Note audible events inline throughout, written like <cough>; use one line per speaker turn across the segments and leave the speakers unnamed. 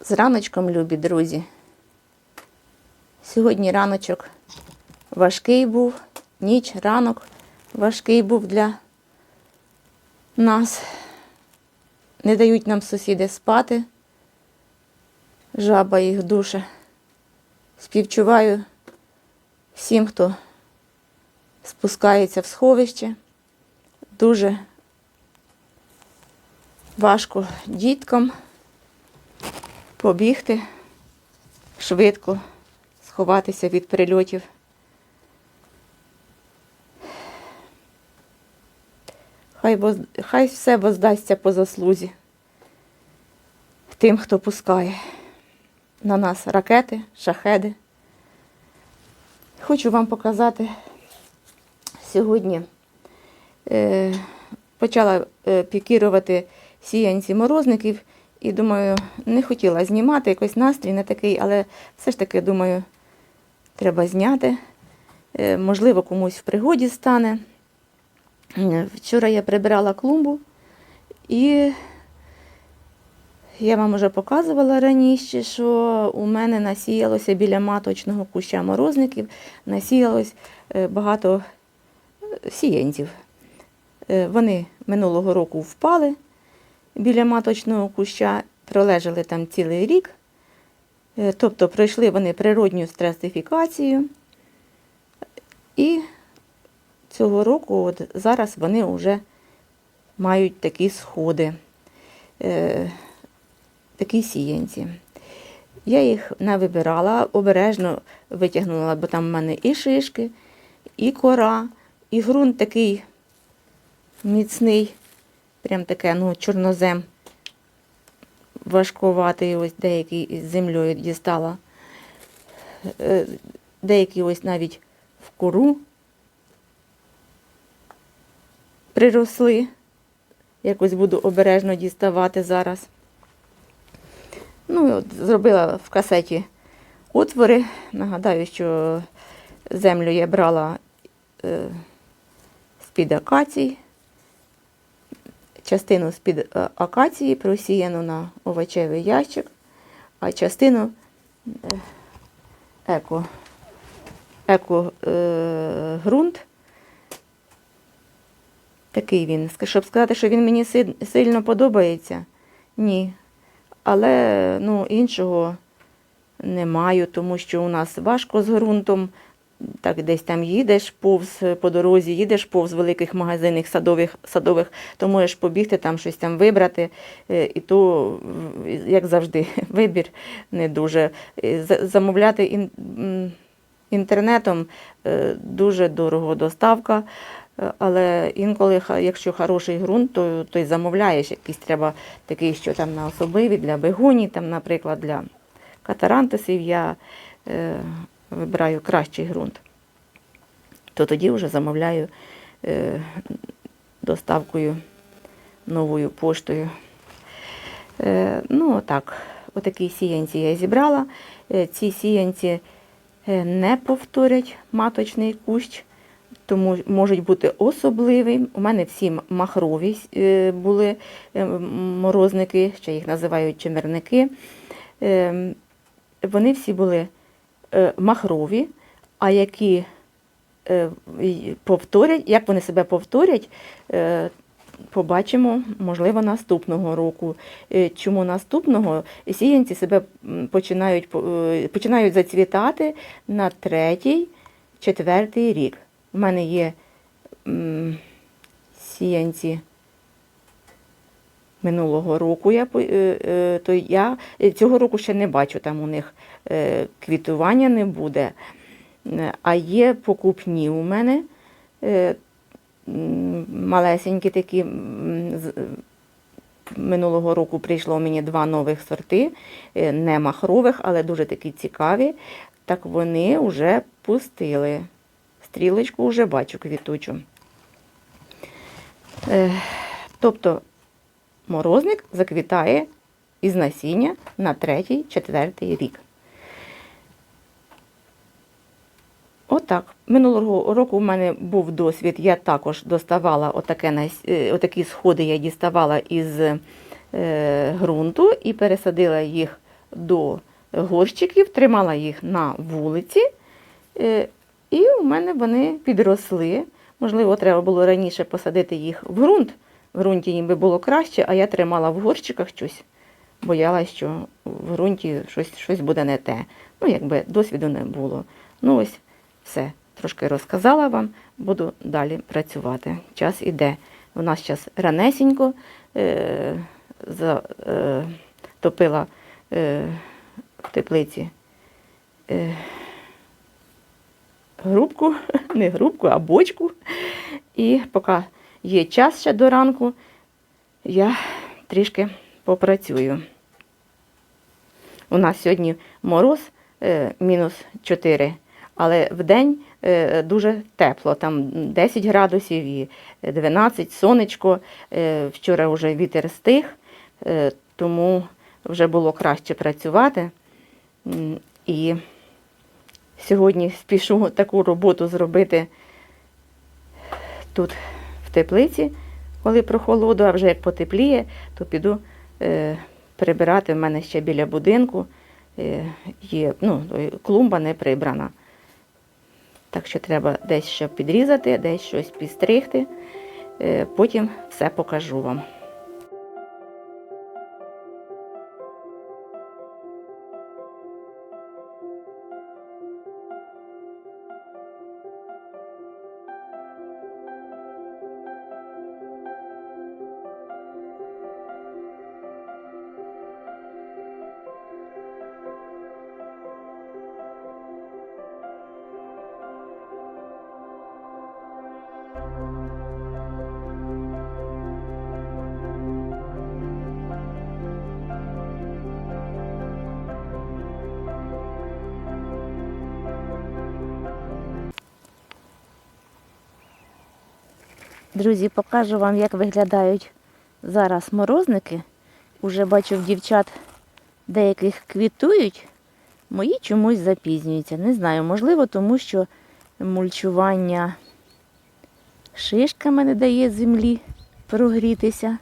З раночком, любі друзі. Сьогодні раночок важкий був, ніч, ранок важкий був для нас. Не дають нам сусіди спати. Жаба їх душа. Співчуваю всім, хто спускається в сховище. Дуже важко діткам побігти швидко, сховатися від прильотів. Хай, воз... Хай все воздасться по заслузі тим, хто пускає на нас ракети, шахеди. Хочу вам показати сьогодні. Е, почала е, пікірувати сіянці морозників і думаю, не хотіла знімати, якось настрій не такий, але все ж таки, думаю, треба зняти. Е, можливо, комусь в пригоді стане. Е, Вчора я прибирала клумбу і я вам вже показувала раніше, що у мене насіялося біля маточного куща морозників, насіялось е, багато сіянців. Вони минулого року впали біля маточного куща, пролежали там цілий рік. Е, Тобто пройшли вони природню стресифікацію. І цього року, от зараз вони вже мають такі сходи, е, такі сіянці. Я їх не вибирала, обережно витягнула, бо там в мене і шишки, і кора, і ґрунт такий міцний, прям таке, ну, чорнозем важкуватий, ось деякий із землею дістала. Е, Деякі ось навіть в кору приросли. Якось буду обережно діставати зараз. Ну, от зробила в касеті отвори. Нагадаю, що землю я брала е, з-під акацій. Частину з-під е, акації просіяну на овочевий ящик, а частину е, еко, еко е, ґрунт. Такий він. Щоб сказати, що він мені сильно подобається, ні. Але ну, іншого не маю, тому що у нас важко з ґрунтом. Так, десь там їдеш повз по дорозі, їдеш повз великих магазинів садових, садових, то можеш побігти там щось там вибрати. е, І то, як завжди, <laughs> вибір не дуже. Е, Замовляти ін- інтернетом е, дуже дорого доставка. Але інколи, якщо хороший ґрунт, то, то й замовляєш якийсь треба такий, що там на особливі для бегоній, там, наприклад, для катарантисів я вибираю кращий ґрунт. То тоді вже замовляю е, доставкою новою поштою. Е, ну, так, отакі сіянці я зібрала. Е, ці сіянці е, не повторять маточний кущ тому можуть бути особливі. У мене всі махрові е, були е, морозники, ще їх називають чимерники. Е, Вони всі були махрові, а які е, повторять, як вони себе повторять, е, побачимо, можливо, наступного року. Е, Чому наступного? Сіянці себе починають, е, починають зацвітати на третій, четвертий рік. У мене є сіянці минулого року. Я, е, е, то я е, цього року ще не бачу, там у них квітування не буде. А є покупні у мене малесенькі такі. Минулого року прийшло мені два нових сорти, не махрових, але дуже такі цікаві. Так вони вже пустили. Стрілочку вже бачу квітучу. Тобто морозник заквітає із насіння на третій, четвертий рік. Отак. Минулого року в мене був досвід. Я також доставала отаке, е, отакі сходи, я діставала із е, ґрунту і пересадила їх до горщиків, тримала їх на вулиці. Е, і у мене вони підросли. Можливо, треба було раніше посадити їх в ґрунт. В ґрунті їм би було краще, а я тримала в горщиках щось. Боялась, що в ґрунті щось, щось буде не те. Ну, якби досвіду не було. Ну ось все. Трошки розказала вам, буду далі працювати. Час іде. У нас зараз ранесенько е, за, е, топила е, в теплиці е, грубку, <laughs> не грубку, а бочку. І поки є час ще до ранку, я трішки попрацюю. У нас сьогодні мороз е, мінус 4, але в день е, дуже тепло, там 10 градусів і 12, сонечко. Е, вчора вже вітер стих, тому вже було краще працювати. І сьогодні спішу таку роботу зробити тут теплиці, коли прохолоду, а вже як потепліє, то піду е, прибирати в мене ще біля будинку. Е, є, ну, клумба не прибрана. Так що треба десь що підрізати, десь щось підстригти. Е, потім все покажу вам. Друзі, покажу вам, як виглядають зараз морозники. Уже бачу в дівчат деяких квітують, мої чомусь запізнюються. Не знаю, можливо, тому що мульчування шишками не дає землі прогрітися.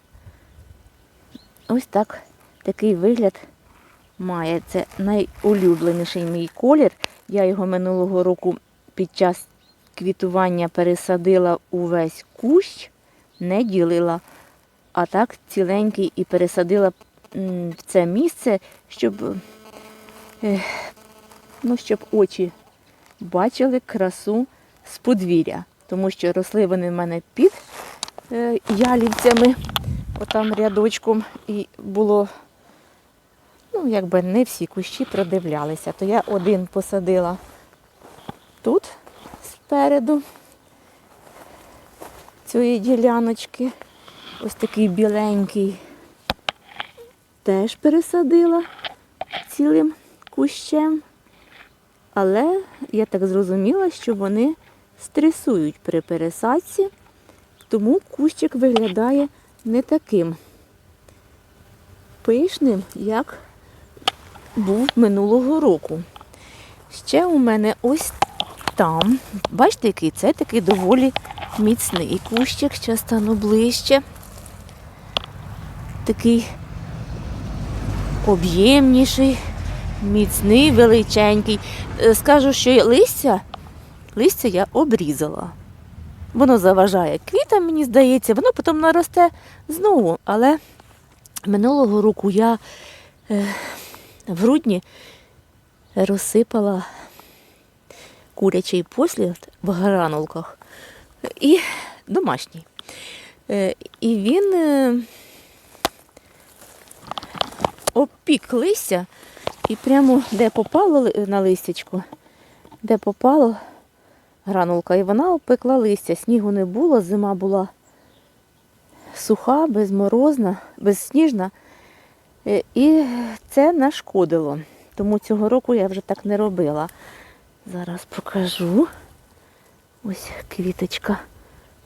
Ось так такий вигляд має. Це найулюбленіший мій колір. Я його минулого року під час квітування пересадила увесь кущ, не ділила, а так ціленький і пересадила в це місце, щоб, е, ну, щоб очі бачили красу з подвір'я. Тому що росли вони в мене під е, ялівцями, отам рядочком, і було, ну, якби не всі кущі продивлялися. То я один посадила тут спереду цієї діляночки. Ось такий біленький теж пересадила цілим кущем. Але я так зрозуміла, що вони стресують при пересадці, тому кущик виглядає не таким пишним, як був минулого року. Ще у мене ось там. Бачите, який це такий доволі міцний кущик. Ще стану ближче. Такий об'ємніший, міцний, величенький. Е, Скажу, що листя, листя я обрізала. Воно заважає квітам, мені здається, воно потім наросте знову. Але минулого року я е, в грудні розсипала курячий послід в гранулках і домашній. Е, І він е, обпік листя і прямо де попало на листячку, де попало гранулка, і вона опекла листя. Снігу не було, зима була суха, безморозна, безсніжна. Е, І це нашкодило. Тому цього року я вже так не робила. Зараз покажу. Ось квіточка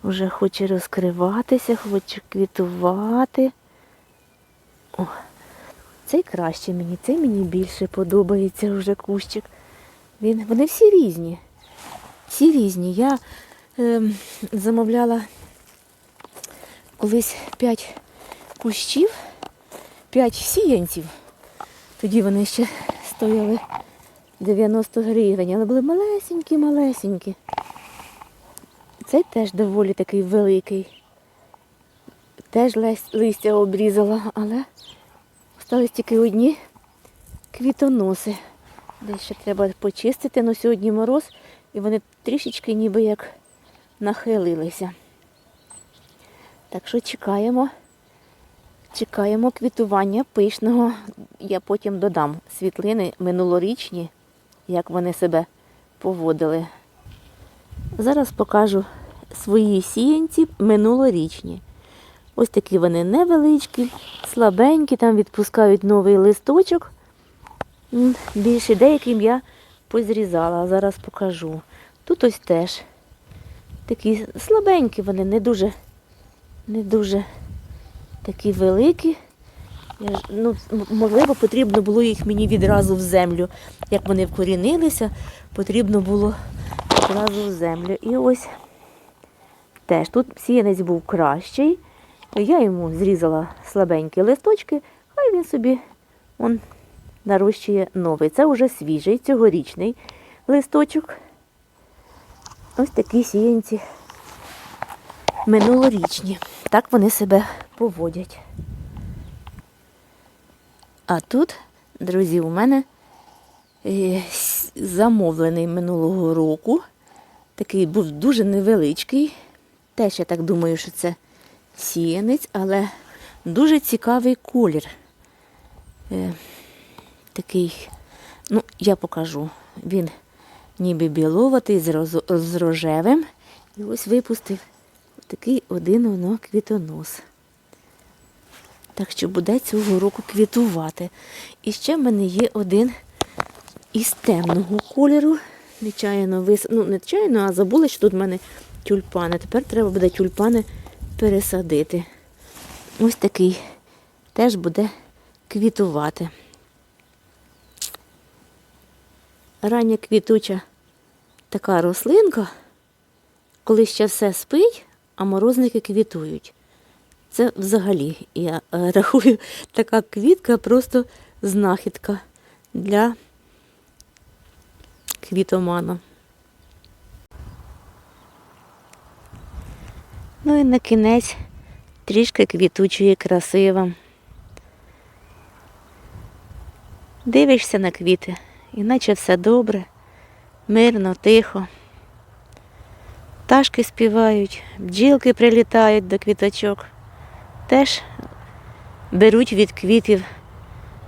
вже хоче розкриватися, хоче квітувати. О, цей краще мені, цей мені більше подобається вже кущик. Він, вони всі різні. Всі різні. Я ем, замовляла колись 5 кущів, 5 сіянців. Тоді вони ще стояли 90 гривень, але були малесенькі, малесенькі. Цей теж доволі такий великий. Теж листя обрізала, але остались тільки одні квітоноси. Десь ще треба почистити, але сьогодні мороз, і вони трішечки ніби як нахилилися. Так що чекаємо. Чекаємо квітування пишного. Я потім додам світлини минулорічні, як вони себе поводили. Зараз покажу свої сіянці минулорічні. Ось такі вони невеличкі, слабенькі, там відпускають новий листочок. Більше деяким я позрізала, зараз покажу. Тут ось теж такі слабенькі вони, не дуже, не дуже такі великі. Ну, можливо, потрібно було їх мені відразу в землю. Як вони вкорінилися, потрібно було одразу в землю. І ось теж тут сіянець був кращий. Я йому зрізала слабенькі листочки, хай він собі он, нарощує новий. Це вже свіжий, цьогорічний листочок. Ось такі сіянці минулорічні. Так вони себе поводять. А тут, друзі, у мене е, замовлений минулого року. Такий був дуже невеличкий. Теж я так думаю, що це сіянець, але дуже цікавий колір. Е, такий, ну, я покажу. Він ніби біловатий з, рожевим. І ось випустив такий один воно квітонос. Так що буде цього року квітувати. І ще в мене є один із темного кольору. Нечаянно вис... ну, не чайно, а забула, що тут в мене тюльпани. Тепер треба буде тюльпани пересадити. Ось такий теж буде квітувати. Рання квітуча така рослинка, коли ще все спить, а морозники квітують. Це взагалі, я е, <laughs> рахую, така квітка просто знахідка для квітомана. Ну і на кінець трішки квітучої краси. Дивишся на квіти, іначе все добре, мирно, тихо. Пташки співають, бджілки прилітають до квіточок. Теж беруть від квітів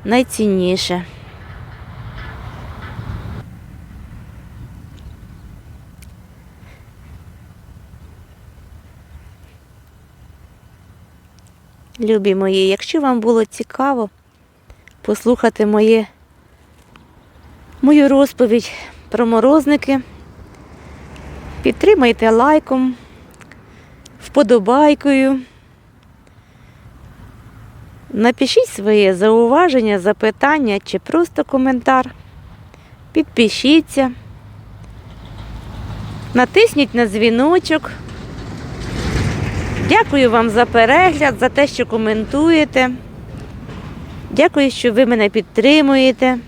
найцінніше. Любі мої, якщо вам було цікаво послухати моє, мою розповідь про морозники, підтримайте лайком, вподобайкою. Напишіть своє зауваження, запитання чи просто коментар. Підпишіться. Натисніть на дзвіночок. Дякую вам за перегляд, за те, що коментуєте. Дякую, що ви мене підтримуєте.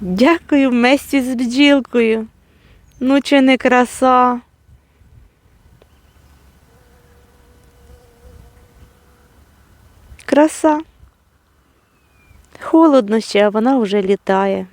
Дякую Месті з бджілкою. Ну, чи не краса? Краса. Холодно ще, а вона вже літає.